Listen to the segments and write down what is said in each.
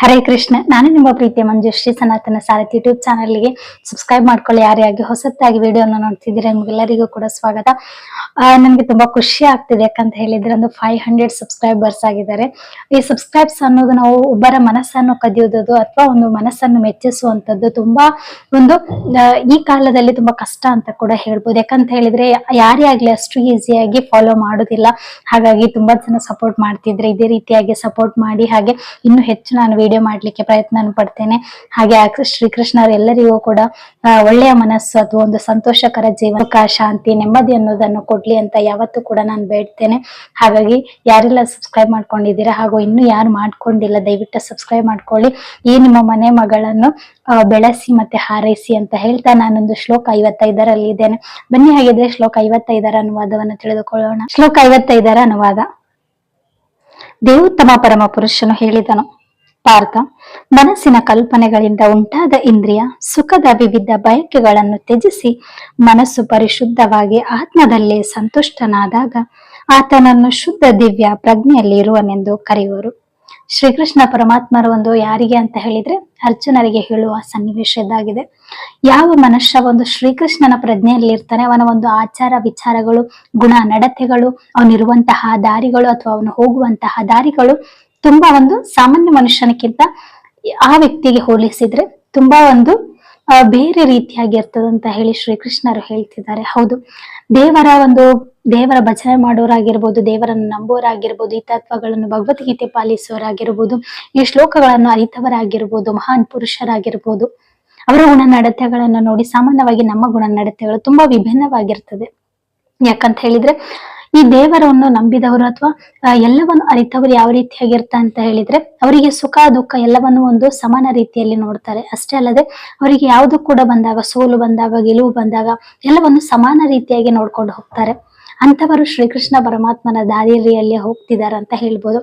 ಹರೇ ಕೃಷ್ಣ. ನಾನು ನಿಮ್ಮ ಪ್ರೀತಿಯ ಮಂಜುಶ್ರೀ ಸನಾತನ ಸಾರಥಿ ಯೂಟ್ಯೂಬ್ ಚಾನಲ್ಗೆ ಸಬ್ಸ್ಕ್ರೈಬ್ ಮಾಡ್ಕೊಳ್ಳಿ. ಯಾರ್ಯಾಗಿ ಹೊಸತಾಗಿ ವಿಡಿಯೋನ ನೋಡ್ತಿದ್ದೀರಾ, ನಿಮ್ಗೆಲ್ಲರಿಗೂ ಕೂಡ ಸ್ವಾಗತ. ನನಗೆ ತುಂಬಾ ಖುಷಿ ಆಗ್ತಿದೆ. ಯಾಕಂತ ಹೇಳಿದ್ರೆ ಒಂದು ಫೈವ್ ಹಂಡ್ರೆಡ್ ಸಬ್ಸ್ಕ್ರೈಬರ್ಸ್ ಆಗಿದ್ದಾರೆ. ಈ ಸಬ್ಸ್ಕ್ರೈಬ್ಸ್ ಅನ್ನೋದು ನಾವು ಒಬ್ಬರ ಮನಸ್ಸನ್ನು ಕದಿಯೋದು ಅಥವಾ ಒಂದು ಮನಸ್ಸನ್ನು ಮೆಚ್ಚಿಸುವಂತದ್ದು ತುಂಬಾ ಒಂದು ಈ ಕಾಲದಲ್ಲಿ ತುಂಬಾ ಕಷ್ಟ ಅಂತ ಕೂಡ ಹೇಳ್ಬೋದು. ಯಾಕಂತ ಹೇಳಿದ್ರೆ ಯಾರೇ ಆಗಲಿ ಅಷ್ಟು ಈಸಿಯಾಗಿ ಫಾಲೋ ಮಾಡೋದಿಲ್ಲ. ಹಾಗಾಗಿ ತುಂಬಾ ಜನ ಸಪೋರ್ಟ್ ಮಾಡ್ತಿದ್ರೆ ಇದೇ ರೀತಿಯಾಗಿ ಸಪೋರ್ಟ್ ಮಾಡಿ. ಹಾಗೆ ಇನ್ನು ಹೆಚ್ಚು ನಾನು ವಿಡಿಯೋ ಮಾಡ್ಲಿಕ್ಕೆ ಪ್ರಯತ್ನ ಪಡ್ತೇನೆ. ಹಾಗೆ ಆ ಶ್ರೀಕೃಷ್ಣರು ಎಲ್ಲರಿಗೂ ಕೂಡ ಒಳ್ಳೆಯ ಮನಸ್ಸು ಅಥವಾ ಒಂದು ಸಂತೋಷಕರ ಜೀವನ ಶಾಂತಿ, ನೆಮ್ಮದಿ ಅನ್ನೋದನ್ನು ಕೊಡ್ಲಿ ಅಂತ ಯಾವತ್ತೂ ಕೂಡ ನಾನು ಬೇಡ್ತೇನೆ. ಹಾಗಾಗಿ ಯಾರೆಲ್ಲ ಸಬ್ಸ್ಕ್ರೈಬ್ ಮಾಡ್ಕೊಂಡಿದ್ದೀರಾ ಹಾಗೂ ಇನ್ನು ಯಾರು ಮಾಡ್ಕೊಂಡಿಲ್ಲ, ದಯವಿಟ್ಟು ಸಬ್ಸ್ಕ್ರೈಬ್ ಮಾಡ್ಕೊಳ್ಳಿ. ಈ ನಿಮ್ಮ ಮನೆ ಮಗಳನ್ನು ಬೆಳೆಸಿ ಮತ್ತೆ ಹಾರೈಸಿ ಅಂತ ಹೇಳ್ತಾ ನಾನೊಂದು ಶ್ಲೋಕ ಐವತ್ತೈದರಲ್ಲಿ ಇದ್ದೇನೆ. ಬನ್ನಿ ಹಾಗಿದ್ರೆ ಶ್ಲೋಕ ಐವತ್ತೈದರ ಅನುವಾದವನ್ನು ತಿಳಿದುಕೊಳ್ಳೋಣ. ಶ್ಲೋಕ ಐವತ್ತೈದರ ಅನುವಾದ. ದೇವೋತ್ತಮ ಪರಮ ಪುರುಷನು ಹೇಳಿದನು. ಪಾರ್ಥ ಮನಸ್ಸಿನ ಕಲ್ಪನೆಗಳಿಂದ ಉಂಟಾದ ಇಂದ್ರಿಯ, ಸುಖದ ವಿವಿಧ ಬಯಕೆಗಳನ್ನು ತ್ಯಜಿಸಿ ಮನಸ್ಸು ಪರಿಶುದ್ಧವಾಗಿ ಆತ್ಮದಲ್ಲೇ ಸಂತುಷ್ಟನಾದಾಗ ಆತನನ್ನು ಶುದ್ಧ ದಿವ್ಯ ಪ್ರಜ್ಞೆಯಲ್ಲಿ ಇರುವನೆಂದು ಕರೆಯುವರು. ಶ್ರೀಕೃಷ್ಣ ಪರಮಾತ್ಮರು ಒಂದು ಯಾರಿಗೆ ಅಂತ ಹೇಳಿದ್ರೆ ಅರ್ಜುನರಿಗೆ ಹೇಳುವ ಸನ್ನಿವೇಶ ಇದಾಗಿದೆ ಯಾವ ಮನುಷ್ಯ ಒಂದು ಶ್ರೀಕೃಷ್ಣನ ಪ್ರಜ್ಞೆಯಲ್ಲಿ ಇರ್ತಾನೆ, ಅವನ ಒಂದು ಆಚಾರ ವಿಚಾರಗಳು, ಗುಣ ನಡತೆಗಳು, ಅವನಿರುವಂತಹ ದಾರಿಗಳು ಅಥವಾ ಅವನು ಹೋಗುವಂತಹ ದಾರಿಗಳು ತುಂಬಾ ಒಂದು ಸಾಮಾನ್ಯ ಮನುಷ್ಯನಕ್ಕಿಂತ ಆ ವ್ಯಕ್ತಿಗೆ ಹೋಲಿಸಿದ್ರೆ ತುಂಬಾ ಒಂದು ಬೇರೆ ಬೇರೆ ರೀತಿಯಾಗಿರ್ತದಂತ ಅಂತ ಹೇಳಿ ಶ್ರೀಕೃಷ್ಣರು ಹೇಳ್ತಿದ್ದಾರೆ. ಹೌದು, ದೇವರ ಒಂದು, ದೇವರ ಭಜನೆ ಮಾಡೋರಾಗಿರ್ಬೋದು, ದೇವರನ್ನು ನಂಬೋರಾಗಿರ್ಬೋದು ಈ ತತ್ವಗಳನ್ನು ಭಗವದ್ಗೀತೆ ಪಾಲಿಸೋರಾಗಿರ್ಬೋದು ಈ ಶ್ಲೋಕಗಳನ್ನು ಅರಿತವರಾಗಿರ್ಬೋದು, ಮಹಾನ್ ಪುರುಷರಾಗಿರ್ಬೋದು, ಅವರ ಗುಣ ನಡತೆಗಳನ್ನು ನೋಡಿ ಸಾಮಾನ್ಯವಾಗಿ ನಮ್ಮ ಗುಣ ನಡತೆಗಳು ತುಂಬಾ ವಿಭಿನ್ನವಾಗಿರ್ತದೆ. ಯಾಕಂತ ಹೇಳಿದ್ರೆ ಈ ದೇವರನ್ನು ನಂಬಿದವರು ಅಥವಾ ಎಲ್ಲವನ್ನು ಅರಿತವರು ಯಾವ ರೀತಿಯಾಗಿರ್ತ ಅಂತ ಹೇಳಿದ್ರೆ, ಅವರಿಗೆ ಸುಖ, ದುಃಖ ಎಲ್ಲವನ್ನು ಒಂದು ಸಮಾನ ರೀತಿಯಲ್ಲಿ ನೋಡ್ತಾರೆ. ಅಷ್ಟೇ ಅಲ್ಲದೆ, ಅವರಿಗೆ ಯಾವುದು ಕೂಡ ಬಂದಾಗ, ಸೋಲು ಬಂದಾಗ, ಗೆಲುವು ಬಂದಾಗ ಎಲ್ಲವನ್ನು ಸಮಾನ ರೀತಿಯಾಗಿ ನೋಡ್ಕೊಂಡು ಹೋಗ್ತಾರೆ. ಅಂತವರು ಶ್ರೀಕೃಷ್ಣ ಪರಮಾತ್ಮನ ದಾರಿಯಲ್ಲಿ ಹೋಗ್ತಿದ್ದಾರೆ ಅಂತ ಹೇಳ್ಬೋದು.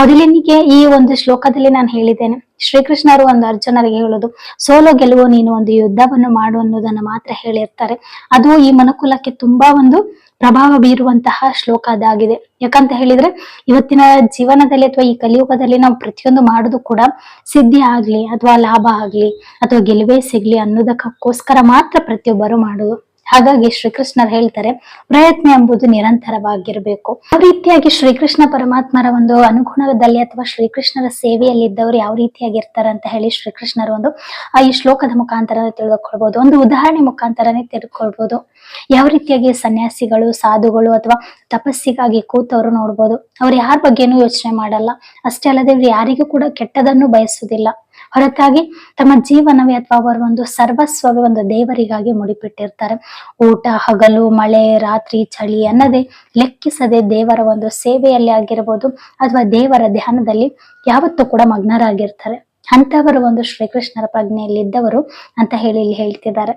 ಮೊದಲಿನಿಗೆ ಈ ಒಂದು ಶ್ಲೋಕದಲ್ಲಿ ನಾನು ಹೇಳಿದ್ದೇನೆ, ಶ್ರೀಕೃಷ್ಣರು ಒಂದು ಅರ್ಜುನರಿಗೆ ಹೇಳೋದು, ಸೋಲು ಗೆಲುವು ನೀನು ಒಂದು ಯುದ್ಧವನ್ನು ಮಾಡು ಅನ್ನೋದನ್ನ ಮಾತ್ರ ಹೇಳಿರ್ತಾರೆ. ಅದು ಈ ಮನುಕುಲಕ್ಕೆ ತುಂಬಾ ಒಂದು ಪ್ರಭಾವ ಬೀರುವಂತಹ ಶ್ಲೋಕ ಅದಾಗಿದೆ. ಯಾಕಂತ ಹೇಳಿದ್ರೆ, ಇವತ್ತಿನ ಜೀವನದಲ್ಲಿ ಅಥವಾ ಈ ಕಲಿಯುಗದಲ್ಲಿ ನಾವು ಪ್ರತಿಯೊಂದು ಮಾಡೋದು ಕೂಡ ಸಿದ್ಧಿ ಆಗ್ಲಿ, ಅಥವಾ ಲಾಭ ಆಗ್ಲಿ, ಅಥವಾ ಗೆಲುವೇ ಸಿಗ್ಲಿ ಅನ್ನೋದಕ್ಕೋಸ್ಕರ ಮಾತ್ರ ಪ್ರತಿಯೊಬ್ಬರು ಮಾಡುದು. ಹಾಗಾಗಿ ಶ್ರೀಕೃಷ್ಣರು ಹೇಳ್ತಾರೆ, ಪ್ರಯತ್ನ ಎಂಬುದು ನಿರಂತರವಾಗಿರ್ಬೇಕು. ಯಾವ ರೀತಿಯಾಗಿ ಶ್ರೀಕೃಷ್ಣ ಪರಮಾತ್ಮರ ಒಂದು ಅನುಗುಣದಲ್ಲಿ ಅಥವಾ ಶ್ರೀಕೃಷ್ಣರ ಸೇವೆಯಲ್ಲಿ ಇದ್ದವರು ಯಾವ ರೀತಿಯಾಗಿ ಇರ್ತಾರೆ ಅಂತ ಹೇಳಿ ಶ್ರೀಕೃಷ್ಣರು ಒಂದು, ಆ, ಈ ಶ್ಲೋಕದ ಮುಖಾಂತರ ತಿಳಿದುಕೊಳ್ಬಹುದು ಒಂದು ಉದಾಹರಣೆ ಮುಖಾಂತರನೇ ತಿಳ್ಕೊಳ್ಬಹುದು ಯಾವ ರೀತಿಯಾಗಿ ಸನ್ಯಾಸಿಗಳು, ಸಾಧುಗಳು ಅಥವಾ ತಪಸ್ಸಿಗಾಗಿ ಕೂತವರು ನೋಡ್ಬೋದು. ಅವ್ರು ಯಾರ ಬಗ್ಗೆನೂ ಯೋಚನೆ ಮಾಡಲ್ಲ. ಅಷ್ಟೇ ಅಲ್ಲದೆ ಇವ್ರು ಯಾರಿಗೂ ಕೂಡ ಕೆಟ್ಟದನ್ನು ಬಯಸುವುದಿಲ್ಲ. ಹೊರತಾಗಿ ತಮ್ಮ ಜೀವನವೇ ಅಥವಾ ಅವರ ಒಂದು ಸರ್ವಸ್ವವೇ ಒಂದು ದೇವರಿಗಾಗಿ ಮುಡಿಪಿಟ್ಟಿರ್ತಾರೆ. ಊಟ, ಹಗಲು, ಮಳೆ, ರಾತ್ರಿ, ಚಳಿ ಅನ್ನದೇ ಲೆಕ್ಕಿಸದೆ ದೇವರ ಒಂದು ಸೇವೆಯಲ್ಲಿ ಆಗಿರಬಹುದು ಅಥವಾ ದೇವರ ಧ್ಯಾನದಲ್ಲಿ ಯಾವತ್ತೂ ಕೂಡ ಮಗ್ನರಾಗಿರ್ತಾರೆ. ಅಂತವರು ಒಂದು ಶ್ರೀಕೃಷ್ಣರ ಪ್ರಜ್ಞೆಯಲ್ಲಿ ಇದ್ದವರು ಅಂತ ಹೇಳಿ ಇಲ್ಲಿ ಹೇಳ್ತಿದ್ದಾರೆ.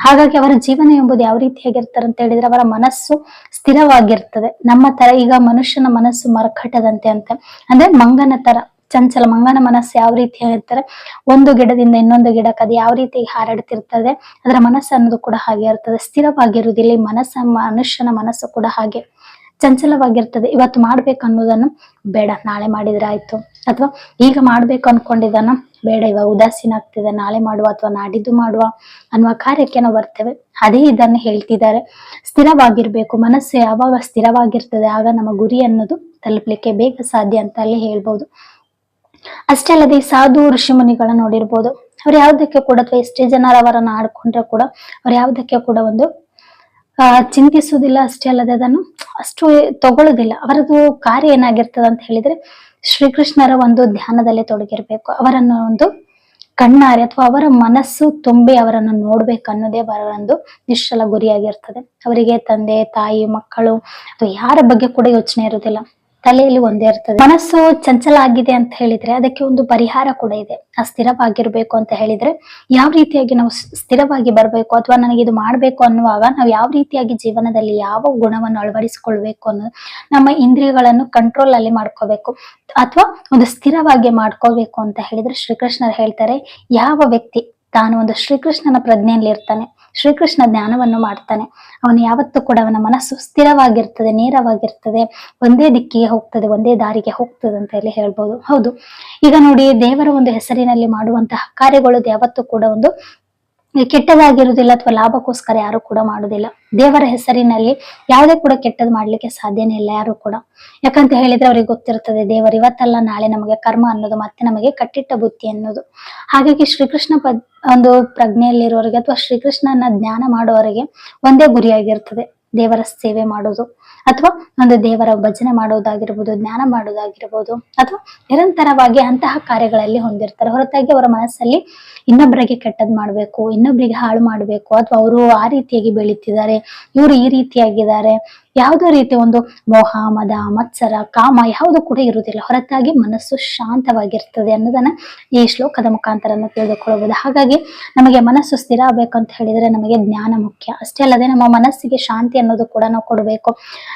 ಹಾಗಾಗಿ ಅವರ ಜೀವನ ಎಂಬುದು ಯಾವ ರೀತಿಯಾಗಿರ್ತಾರೆ ಅಂತ ಹೇಳಿದ್ರೆ ಅವರ ಮನಸ್ಸು ಸ್ಥಿರವಾಗಿರ್ತದೆ. ನಮ್ಮ ತರ ಈಗ ಮನುಷ್ಯನ ಮನಸ್ಸು ಮರಕಟ್ಟದಂತೆ ಅಂತ. ಅಂದ್ರೆ ಮಂಗನ ತರ. ಚಂಚಲ ಮಂಗನ ಮನಸ್ಸು ಯಾವ ರೀತಿ ಇರ್ತಾರೆ ಒಂದು ಗಿಡದಿಂದ ಇನ್ನೊಂದು ಗಿಡಕ್ಕೆ ಅದು ಯಾವ ರೀತಿ ಹಾರಾಡ್ತಿರ್ತದೆ? ಅದರ ಮನಸ್ಸು ಅನ್ನೋದು ಕೂಡ ಹಾಗೆ ಇರ್ತದೆ. ಸ್ಥಿರವಾಗಿರುವುದಿಲ್ಲ, ಈ ಮನಸ್ಸ, ಮನುಷ್ಯನ ಮನಸ್ಸು ಕೂಡ ಹಾಗೆ ಚಂಚಲವಾಗಿರ್ತದೆ. ಇವತ್ತು ಮಾಡ್ಬೇಕು ಅನ್ನೋದನ್ನು ಬೇಡ, ನಾಳೆ ಮಾಡಿದ್ರೆ ಆಯ್ತು. ಅಥವಾ ಈಗ ಮಾಡ್ಬೇಕು ಅನ್ಕೊಂಡಿದ್ದಾನ ಬೇಡ, ಇವಾಗ ಉದಾಸೀನ ಆಗ್ತಿದೆ, ನಾಳೆ ಮಾಡುವ ಅಥವಾ ನಾಡಿದ್ದು ಮಾಡುವ ಅನ್ನುವ ಕಾರ್ಯಕ್ಕೆ ನಾವು ಬರ್ತೇವೆ. ಅದೇ ಇದನ್ನು ಹೇಳ್ತಿದ್ದಾರೆ. ಸ್ಥಿರವಾಗಿರ್ಬೇಕು, ಮನಸ್ಸು ಯಾವಾಗ ಸ್ಥಿರವಾಗಿರ್ತದೆ, ಆಗ ನಮ್ಮ ಗುರಿ ಅನ್ನೋದು ತಲುಪಲಿಕ್ಕೆ ಬೇಗ ಸಾಧ್ಯ ಅಂತ ಅಲ್ಲಿ ಹೇಳ್ಬೋದು. ಅಷ್ಟೇ ಅಲ್ಲದೆ ಸಾಧು ಋಷಿ ಮುನಿಗಳನ್ನ ನೋಡಿರ್ಬೋದು. ಅವ್ರು ಯಾವ್ದಕ್ಕೆ ಕೂಡ ಅಥವಾ ಎಷ್ಟೇ ಜನರು ಅವರನ್ನ ಆಡ್ಕೊಂಡ್ರೆ ಕೂಡ ಅವ್ರು ಯಾವ್ದಕ್ಕೆ ಕೂಡ ಒಂದು ಚಿಂತಿಸುವುದಿಲ್ಲ. ಅಷ್ಟೇ ಅಲ್ಲದೆ ಅದನ್ನು ಅಷ್ಟು ತಗೊಳ್ಳೋದಿಲ್ಲ. ಅವರದು ಕಾರ್ಯ ಏನಾಗಿರ್ತದ ಅಂತ ಹೇಳಿದ್ರೆ ಶ್ರೀಕೃಷ್ಣರ ಒಂದು ಧ್ಯಾನದಲ್ಲಿ ತೊಡಗಿರ್ಬೇಕು. ಅವರನ್ನು ಒಂದು ಕಣ್ಣಾರೆ ಅಥವಾ ಅವರ ಮನಸ್ಸು ತುಂಬಿ ಅವರನ್ನು ನೋಡ್ಬೇಕು ಅನ್ನೋದೇ ಒಂದು ನಿಶ್ಚಲ ಗುರಿಯಾಗಿರ್ತದೆ. ಅವರಿಗೆ ತಂದೆ, ತಾಯಿ, ಮಕ್ಕಳು ಅಥವಾ ಯಾರ ಬಗ್ಗೆ ಕೂಡ ಯೋಚನೆ ಇರುವುದಿಲ್ಲ. ತಲೆಯಲ್ಲಿ ಒಂದೇ ಇರ್ತದೆ. ಮನಸ್ಸು ಚಂಚಲ ಆಗಿದೆ ಅಂತ ಹೇಳಿದ್ರೆ ಅದಕ್ಕೆ ಒಂದು ಪರಿಹಾರ ಕೂಡ ಇದೆ. ಆ ಅಂತ ಹೇಳಿದ್ರೆ ಯಾವ ರೀತಿಯಾಗಿ ನಾವು ಸ್ಥಿರವಾಗಿ ಬರಬೇಕು ಅಥವಾ ನನಗೆ ಇದು ಮಾಡ್ಬೇಕು ಅನ್ನುವಾಗ ನಾವು ಯಾವ ರೀತಿಯಾಗಿ ಜೀವನದಲ್ಲಿ ಯಾವ ಗುಣವನ್ನು ಅಳವಡಿಸಿಕೊಳ್ಬೇಕು ಅನ್ನೋದು ನಮ್ಮ ಇಂದ್ರಿಯಗಳನ್ನು ಕಂಟ್ರೋಲ್ ಅಲ್ಲಿ ಮಾಡ್ಕೋಬೇಕು ಅಥವಾ ಒಂದು ಸ್ಥಿರವಾಗಿ ಮಾಡ್ಕೋಬೇಕು ಅಂತ ಹೇಳಿದ್ರೆ ಶ್ರೀಕೃಷ್ಣರು ಹೇಳ್ತಾರೆ, ಯಾವ ವ್ಯಕ್ತಿ ತಾನು ಒಂದು ಶ್ರೀಕೃಷ್ಣನ ಪ್ರಜ್ಞೆಯಲ್ಲಿ ಇರ್ತಾನೆ ಶ್ರೀಕೃಷ್ಣ ಜ್ಞಾನವನ್ನು ಮಾಡ್ತಾನೆ. ಅವನು ಯಾವತ್ತೂ ಕೂಡ ಅವನ ಮನಸ್ಸು ಸ್ಥಿರವಾಗಿರ್ತದೆ, ನೇರವಾಗಿರ್ತದೆ. ಒಂದೇ ದಿಕ್ಕಿಗೆ ಹೋಗ್ತದೆ, ಒಂದೇ ದಾರಿಗೆ ಹೋಗ್ತದೆ ಅಂತ ಹೇಳಿ ಹೇಳ್ಬೋದು. ಹೌದು. ಈಗ ನೋಡಿ ದೇವರ ಒಂದು ಹೆಸರಿನಲ್ಲಿ ಮಾಡುವಂತಹ ಕಾರ್ಯಗಳು ಯಾವತ್ತೂ ಕೂಡ ಒಂದು ಕೆಟ್ಟದಾಗಿರುವುದಿಲ್ಲ ಅಥವಾ ಲಾಭಕ್ಕೋಸ್ಕರ ಯಾರು ಕೂಡ ಮಾಡುದಿಲ್ಲ ದೇವರ ಹೆಸರಿನಲ್ಲಿ ಯಾವುದೇ ಕೂಡ ಕೆಟ್ಟದ್ ಮಾಡ್ಲಿಕ್ಕೆ ಸಾಧ್ಯನೇ ಇಲ್ಲ, ಯಾರು ಕೂಡ. ಯಾಕಂತ ಹೇಳಿದ್ರೆ ಅವ್ರಿಗೆ ಗೊತ್ತಿರ್ತದೆ ದೇವರು ಇವತ್ತಲ್ಲ, ನಾಳೆ ನಮಗೆ ಕರ್ಮ ಅನ್ನೋದು, ಮತ್ತೆ ನಮಗೆ ಕಟ್ಟಿಟ್ಟ ಬುದ್ಧಿ ಅನ್ನೋದು. ಹಾಗಾಗಿ ಶ್ರೀಕೃಷ್ಣ ಪದ್ ಒಂದು ಪ್ರಜ್ಞೆಯಲ್ಲಿರೋರಿಗೆ ಅಥವಾ ಶ್ರೀಕೃಷ್ಣನ ಜ್ಞಾನ ಮಾಡುವವರಿಗೆ ಒಂದೇ ಗುರಿಯಾಗಿರ್ತದೆ. ದೇವರ ಸೇವೆ ಮಾಡೋದು ಅಥವಾ ಒಂದು ದೇವರ ಭಜನೆ ಮಾಡೋದಾಗಿರ್ಬೋದು ಜ್ಞಾನ ಮಾಡೋದಾಗಿರ್ಬೋದು ಅಥವಾ ನಿರಂತರವಾಗಿ ಅಂತಹ ಕಾರ್ಯಗಳಲ್ಲಿ ಹೊಂದಿರ್ತಾರೆ. ಹೊರತಾಗಿ ಅವರ ಮನಸ್ಸಲ್ಲಿ ಇನ್ನೊಬ್ಬರಿಗೆ ಕೆಟ್ಟದ್ ಮಾಡ್ಬೇಕು ಇನ್ನೊಬ್ಬರಿಗೆ ಹಾಳು ಮಾಡ್ಬೇಕು ಅಥವಾ ಅವರು ಆ ರೀತಿಯಾಗಿ ಬೆಳೀತಿದ್ದಾರೆ, ಇವರು ಈ ರೀತಿಯಾಗಿದ್ದಾರೆ ಯಾವುದೋ ರೀತಿ ಒಂದು ಮೋಹ, ಮದ, ಮತ್ಸರ, ಕಾಮ ಯಾವುದು ಕೂಡ ಇರುವುದಿಲ್ಲ. ಹೊರತಾಗಿ ಮನಸ್ಸು ಶಾಂತವಾಗಿರ್ತದೆ ಅನ್ನೋದನ್ನ ಈ ಶ್ಲೋಕದ ಮುಖಾಂತರ ತಿಳಿದುಕೊಳ್ಳಬಹುದು. ಹಾಗಾಗಿ ನಮಗೆ ಮನಸ್ಸು ಸ್ಥಿರ ಆಗ್ಬೇಕಂತ ಹೇಳಿದ್ರೆ ನಮಗೆ ಜ್ಞಾನ ಮುಖ್ಯ. ಅಷ್ಟೇ ಅಲ್ಲದೆ ನಮ್ಮ ಮನಸ್ಸಿಗೆ ಶಾಂತಿ ಅನ್ನೋದು ಕೂಡ ನಾವು ಕೊಡಬೇಕು.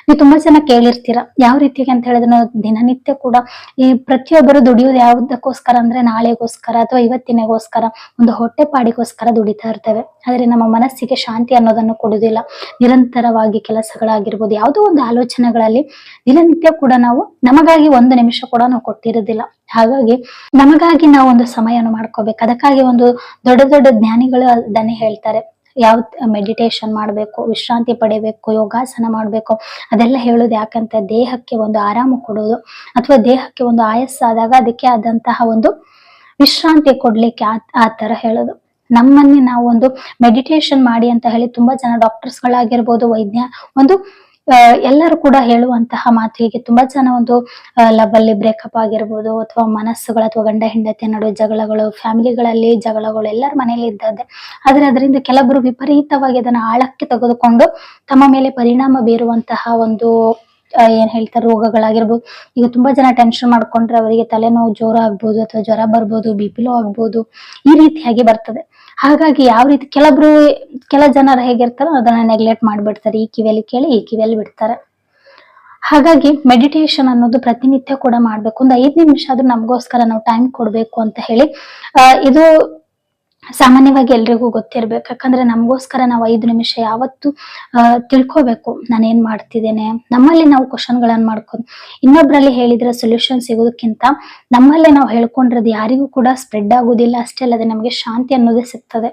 ನೀವು ತುಂಬಾ ಜನ ಕೇಳಿರ್ತೀರ, ಯಾವ ರೀತಿಗೆ ಅಂತ ಹೇಳಿದ್ರೆ ದಿನನಿತ್ಯ ಕೂಡ ಈ ಪ್ರತಿಯೊಬ್ಬರು ದುಡಿಯೋದು ಯಾವುದಕ್ಕೋಸ್ಕರ ಅಂದ್ರೆ ನಾಳೆಗೋಸ್ಕರ ಅಥವಾ ಇವತ್ತಿನಗೋಸ್ಕರ ಒಂದು ಹೊಟ್ಟೆ ಪಾಡಿಗೋಸ್ಕರ ದುಡಿತಾ ಇರ್ತೇವೆ. ಆದ್ರೆ ನಮ್ಮ ಮನಸ್ಸಿಗೆ ಶಾಂತಿ ಅನ್ನೋದನ್ನು ಕೊಡುವುದಿಲ್ಲ. ನಿರಂತರವಾಗಿ ಕೆಲಸಗಳಾಗಿರ್ಬೋದು ಯಾವುದೋ ಒಂದು ಆಲೋಚನೆಗಳಲ್ಲಿ ದಿನನಿತ್ಯ ಕೂಡ ನಾವು ನಮಗಾಗಿ ಒಂದು ನಿಮಿಷ ಕೂಡ ನಾವು ಕೊಟ್ಟಿರೋದಿಲ್ಲ. ಹಾಗಾಗಿ ನಮಗಾಗಿ ನಾವು ಒಂದು ಸಮಯವನ್ನು ಮಾಡ್ಕೋಬೇಕು. ಅದಕ್ಕಾಗಿ ಒಂದು ದೊಡ್ಡ ದೊಡ್ಡ ಜ್ಞಾನಿಗಳು ಅದನ್ನೇ ಹೇಳ್ತಾರೆ. ಯಾವ ಮೆಡಿಟೇಷನ್ ಮಾಡಬೇಕು, ವಿಶ್ರಾಂತಿ ಪಡಿಬೇಕು, ಯೋಗಾಸನ ಮಾಡಬೇಕು, ಅದೆಲ್ಲ ಹೇಳೋದು ಯಾಕಂತ ದೇಹಕ್ಕೆ ಒಂದು ಆರಾಮ ಕೊಡೋದು ಅಥವಾ ದೇಹಕ್ಕೆ ಒಂದು ಆಯಸ್ಸಾದಾಗ ಅದಕ್ಕೆ ಆದಂತಹ ಒಂದು ವಿಶ್ರಾಂತಿ ಕೊಡ್ಲಿಕ್ಕೆ ಆ ಆ ತರ ಹೇಳೋದು. ನಮ್ಮನ್ನೇ ನಾವು ಒಂದು ಮೆಡಿಟೇಷನ್ ಮಾಡಿ ಅಂತ ಹೇಳಿ ತುಂಬಾ ಜನ ಡಾಕ್ಟರ್ಸ್ ಗಳಾಗಿರ್ಬೋದು, ವೈದ್ಯ, ಒಂದು ಎಲ್ಲರೂ ಕೂಡ ಹೇಳುವಂತಹ ಮಾತು ಹೀಗೆ ತುಂಬಾ ಜನ ಒಂದು ಲವ್ ಅಲ್ಲಿ ಬ್ರೇಕಪ್ ಆಗಿರ್ಬೋದು ಅಥವಾ ಮನಸ್ಸುಗಳು ಅಥವಾ ಗಂಡ ಹೆಂಡತಿ ನಡುವೆ ಜಗಳಗಳು, ಫ್ಯಾಮಿಲಿಗಳಲ್ಲಿ ಜಗಳಗಳು, ಎಲ್ಲರ ಮನೆಯಲ್ಲಿ ಇದ್ದದ್ದೇ. ಆದ್ರೆ ಅದರಿಂದ ಕೆಲವರು ವಿಪರೀತವಾಗಿ ಅದನ್ನ ಆಳಕ್ಕೆ ತೆಗೆದುಕೊಂಡು ತಮ್ಮ ಮೇಲೆ ಪರಿಣಾಮ ಬೀರುವಂತಹ ಒಂದು ಏನ್ ಹೇಳ್ತಾರೆ, ರೋಗಗಳಾಗಿರ್ಬೋದು. ಈಗ ತುಂಬಾ ಜನ ಟೆನ್ಷನ್ ಮಾಡ್ಕೊಂಡ್ರೆ ಅವರಿಗೆ ತಲೆನೋವು ಜೋರ ಆಗ್ಬೋದು ಅಥವಾ ಜ್ವರ ಬರ್ಬೋದು ಬಿ ಪಿ ಲೋ ಆಗ್ಬೋದು, ಈ ರೀತಿಯಾಗಿ ಬರ್ತದೆ. ಹಾಗಾಗಿ ಯಾವ ರೀತಿ ಕೆಲವರು, ಕೆಲ ಜನರು ಹೇಗಿರ್ತಾರೋ ಅದನ್ನ ನೆಗ್ಲೆಕ್ಟ್ ಮಾಡ್ಬಿಡ್ತಾರೆ. ಈ ಕಿವಿಯಲ್ಲಿ ಕೇಳಿ, ಈ ಕಿವಿಯಲ್ಲಿ ಬಿಡ್ತಾರೆ. ಹಾಗಾಗಿ ಮೆಡಿಟೇಷನ್ ಅನ್ನೋದು ಪ್ರತಿನಿತ್ಯ ಕೂಡ ಮಾಡ್ಬೇಕು. ಒಂದು ಐದ್ ನಿಮಿಷ ಆದ್ರೂ ನಮಗೋಸ್ಕರ ನಾವು ಟೈಮ್ ಕೊಡ್ಬೇಕು ಅಂತ ಹೇಳಿ ಇದು ಸಾಮಾನ್ಯವಾಗಿ ಎಲ್ರಿಗೂ ಗೊತ್ತಿರ್ಬೇಕು. ಯಾಕಂದ್ರೆ ನಮಗೋಸ್ಕರ ನಾವು ಐದು ನಿಮಿಷ ಯಾವತ್ತು ತಿಳ್ಕೊಬೇಕು ನಾನು ಏನ್ ಮಾಡ್ತಿದ್ದೇನೆ. ನಮ್ಮಲ್ಲಿ ನಾವು ಕ್ವಶನ್ಗಳನ್ನ ಮಾಡ್ಕೊಂಡು ಇನ್ನೊಬ್ರಲ್ಲಿ ಹೇಳಿದ್ರೆ ಸೊಲ್ಯೂಷನ್ ಸಿಗೋದಕ್ಕಿಂತ ನಮ್ಮಲ್ಲೇ ನಾವು ಹೇಳ್ಕೊಂಡಿರೋದು ಯಾರಿಗೂ ಕೂಡ ಸ್ಪ್ರೆಡ್ ಆಗೋದಿಲ್ಲ. ಅಷ್ಟೇ ಅಲ್ಲದೆ ನಮಗೆ ಶಾಂತಿ ಅನ್ನೋದೇ ಸಿಗ್ತದೆ.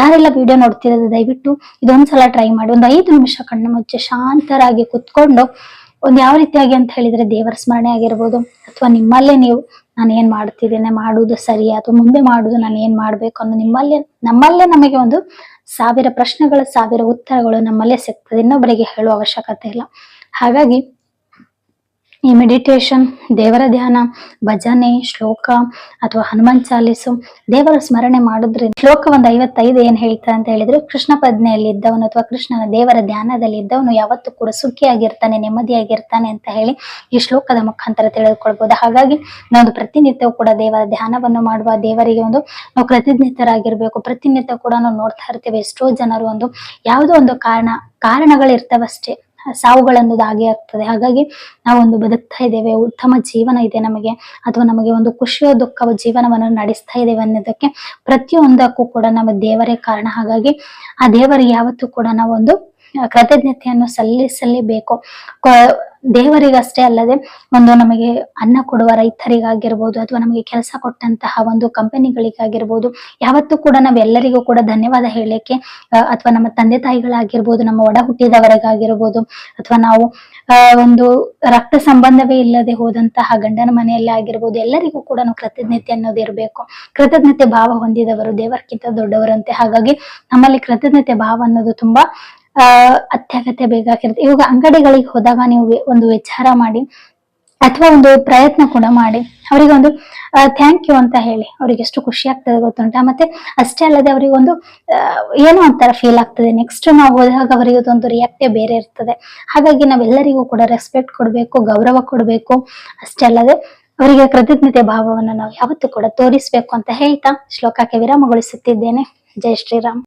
ಯಾರೆಲ್ಲ ವಿಡಿಯೋ ನೋಡ್ತಿರೋದು ದಯವಿಟ್ಟು ಇದೊಂದ್ಸಲ ಟ್ರೈ ಮಾಡಿ. ಒಂದು ಐದು ನಿಮಿಷ ಕಣ್ಣು ಮುಚ್ಚೆ ಶಾಂತರಾಗಿ ಕುತ್ಕೊಂಡು ಒಂದ್ ಯಾವ ರೀತಿಯಾಗಿ ಅಂತ ಹೇಳಿದ್ರೆ ದೇವರ ಸ್ಮರಣೆ ಆಗಿರ್ಬೋದು, ಅಥವಾ ನಿಮ್ಮಲ್ಲೇ ನೀವು ನಾನು ಏನ್ ಮಾಡ್ತಿದ್ದೇನೆ, ಮಾಡುವುದು ಸರಿ ಅಥವಾ ಮುಂದೆ ಮಾಡುವುದು ನಾನು ಏನ್ ಮಾಡ್ಬೇಕು ಅನ್ನೋ ನಿಮ್ಮಲ್ಲೇ, ನಮ್ಮಲ್ಲೇ ನಮಗೆ ಒಂದು ಸಾವಿರ ಪ್ರಶ್ನೆಗಳು, ಸಾವಿರ ಉತ್ತರಗಳು ನಮ್ಮಲ್ಲೇ ಸಿಗ್ತದೆ, ಇನ್ನೊಬ್ಬರಿಗೆ ಹೇಳುವ ಅವಶ್ಯಕತೆ ಇಲ್ಲ. ಹಾಗಾಗಿ ಈ ಮೆಡಿಟೇಷನ್ ದೇವರ ಧ್ಯಾನ, ಭಜನೆ, ಶ್ಲೋಕ ಅಥವಾ ಹನುಮಾನ್ ಚಾಲೀಸು, ದೇವರ ಸ್ಮರಣೆ ಮಾಡೋದ್ರಿಂದ ಶ್ಲೋಕ ಒಂದು ಐವತ್ತೈದು ಏನ್ ಹೇಳ್ತಾರೆ ಅಂತ ಹೇಳಿದ್ರೆ, ಕೃಷ್ಣ ಪ್ರಜ್ಞೆಯಲ್ಲಿ ಇದ್ದವನು ಅಥವಾ ಕೃಷ್ಣನ ದೇವರ ಧ್ಯಾನದಲ್ಲಿ ಇದ್ದವನು ಯಾವತ್ತೂ ಕೂಡ ಸುಖಿಯಾಗಿರ್ತಾನೆ, ನೆಮ್ಮದಿಯಾಗಿರ್ತಾನೆ ಅಂತ ಹೇಳಿ ಈ ಶ್ಲೋಕದ ಮುಖಾಂತರ ತಿಳಿದುಕೊಳ್ಬಹುದು ಹಾಗಾಗಿ ನಾವು ಪ್ರತಿನಿತ್ಯವೂ ಕೂಡ ದೇವರ ಧ್ಯಾನವನ್ನು ಮಾಡುವ ದೇವರಿಗೆ ಒಂದು ನಾವು ಕೃತಜ್ಞತರಾಗಿರ್ಬೇಕು ಪ್ರತಿನಿತ್ಯ ಕೂಡ ನಾವು ನೋಡ್ತಾ ಇರ್ತೇವೆ. ಎಷ್ಟೋ ಜನರು ಒಂದು ಯಾವುದೋ ಒಂದು ಕಾರಣ, ಕಾರಣಗಳಿರ್ತಾವಷ್ಟೇ. ಸಾವುಗಳನ್ನೋದು ದಾಗಿ ಆಗ್ತದೆ. ಹಾಗಾಗಿ ನಾವೊಂದು ಬದುಕ್ತಾ ಇದ್ದೇವೆ, ಉತ್ತಮ ಜೀವನ ಇದೆ ನಮಗೆ, ಅಥವಾ ನಮಗೆ ಒಂದು ಖುಷಿಯ ದುಃಖ ಜೀವನವನ್ನು ನಡೆಸ್ತಾ ಇದ್ದೇವೆ ಅನ್ನೋದಕ್ಕೆ ಪ್ರತಿಯೊಂದಕ್ಕೂ ಕೂಡ ನಮ್ಮ ದೇವರೇ ಕಾರಣ. ಹಾಗಾಗಿ ಆ ದೇವರಿಗೆ ಯಾವತ್ತೂ ಕೂಡ ನಾವೊಂದು ಕೃತಜ್ಞತೆಯನ್ನು ಸಲ್ಲಿಸಲೇಬೇಕು. ದೇವರಿಗಷ್ಟೇ ಅಲ್ಲದೆ ಒಂದು ನಮಗೆ ಅನ್ನ ಕೊಡುವ ರೈತರಿಗಾಗಿರ್ಬೋದು ಅಥವಾ ನಮಗೆ ಕೆಲಸ ಕೊಟ್ಟಂತಹ ಒಂದು ಕಂಪನಿಗಳಿಗಾಗಿರ್ಬೋದು, ಯಾವತ್ತೂ ಕೂಡ ನಾವೆಲ್ಲರಿಗೂ ಕೂಡ ಧನ್ಯವಾದ ಹೇಳಲಿಕ್ಕೆ ಅಥವಾ ನಮ್ಮ ತಂದೆ ತಾಯಿಗಳಾಗಿರ್ಬೋದು, ನಮ್ಮ ಒಡ ಹುಟ್ಟಿದವರಿಗಾಗಿರ್ಬೋದು, ಅಥವಾ ನಾವು ಒಂದು ರಕ್ತ ಸಂಬಂಧವೇ ಇಲ್ಲದೆ ಹೋದಂತಹ ಗಂಡನ ಮನೆಯಲ್ಲಿ ಆಗಿರ್ಬೋದು, ಎಲ್ಲರಿಗೂ ಕೂಡ ನಾವು ಕೃತಜ್ಞತೆ ಅನ್ನೋದು ಇರಬೇಕು. ಕೃತಜ್ಞತೆ ಭಾವ ಹೊಂದಿದವರು ದೇವರ್ಕಿಂತ ದೊಡ್ಡವರಂತೆ. ಹಾಗಾಗಿ ನಮ್ಮಲ್ಲಿ ಕೃತಜ್ಞತೆ ಭಾವ ಅನ್ನೋದು ತುಂಬಾ ಅತ್ಯಗತ್ಯ ಬೇಕಾಗಿರುತ್ತೆ ಇವಾಗ ಅಂಗಡಿಗಳಿಗೆ ಹೋದಾಗ ನೀವು ಒಂದು ವಿಚಾರ ಮಾಡಿ ಅಥವಾ ಒಂದು ಪ್ರಯತ್ನ ಕೂಡ ಮಾಡಿ. ಅವರಿಗೆ ಒಂದು ಥ್ಯಾಂಕ್ ಯು ಅಂತ ಹೇಳಿ. ಅವ್ರಿಗೆ ಎಷ್ಟು ಖುಷಿ ಆಗ್ತದೆ ಗೊತ್ತುಂಟ? ಮತ್ತೆ ಅಷ್ಟೇ ಅಲ್ಲದೆ ಅವರಿಗೆ ಒಂದು ಏನೋ ಒಂಥರ ಫೀಲ್ ಆಗ್ತದೆ. ನೆಕ್ಸ್ಟ್ ನಾವು ಹೋದಾಗ ಅವರಿಗೆ ಒಂದು ರಿಯಾಕ್ಟೇ ಬೇರೆ ಇರ್ತದೆ. ಹಾಗಾಗಿ ನಾವೆಲ್ಲರಿಗೂ ಕೂಡ ರೆಸ್ಪೆಕ್ಟ್ ಕೊಡಬೇಕು, ಗೌರವ ಕೊಡಬೇಕು. ಅಷ್ಟೇ ಅಲ್ಲದೆ ಅವರಿಗೆ ಕೃತಜ್ಞತೆ ಭಾವವನ್ನು ನಾವು ಯಾವತ್ತೂ ಕೂಡ ತೋರಿಸ್ಬೇಕು ಅಂತ ಹೇಳ್ತಾ ಶ್ಲೋಕಕ್ಕೆ ವಿರಾಮಗೊಳಿಸುತ್ತಿದ್ದೇನೆ. ಜೈ ಶ್ರೀರಾಮ್.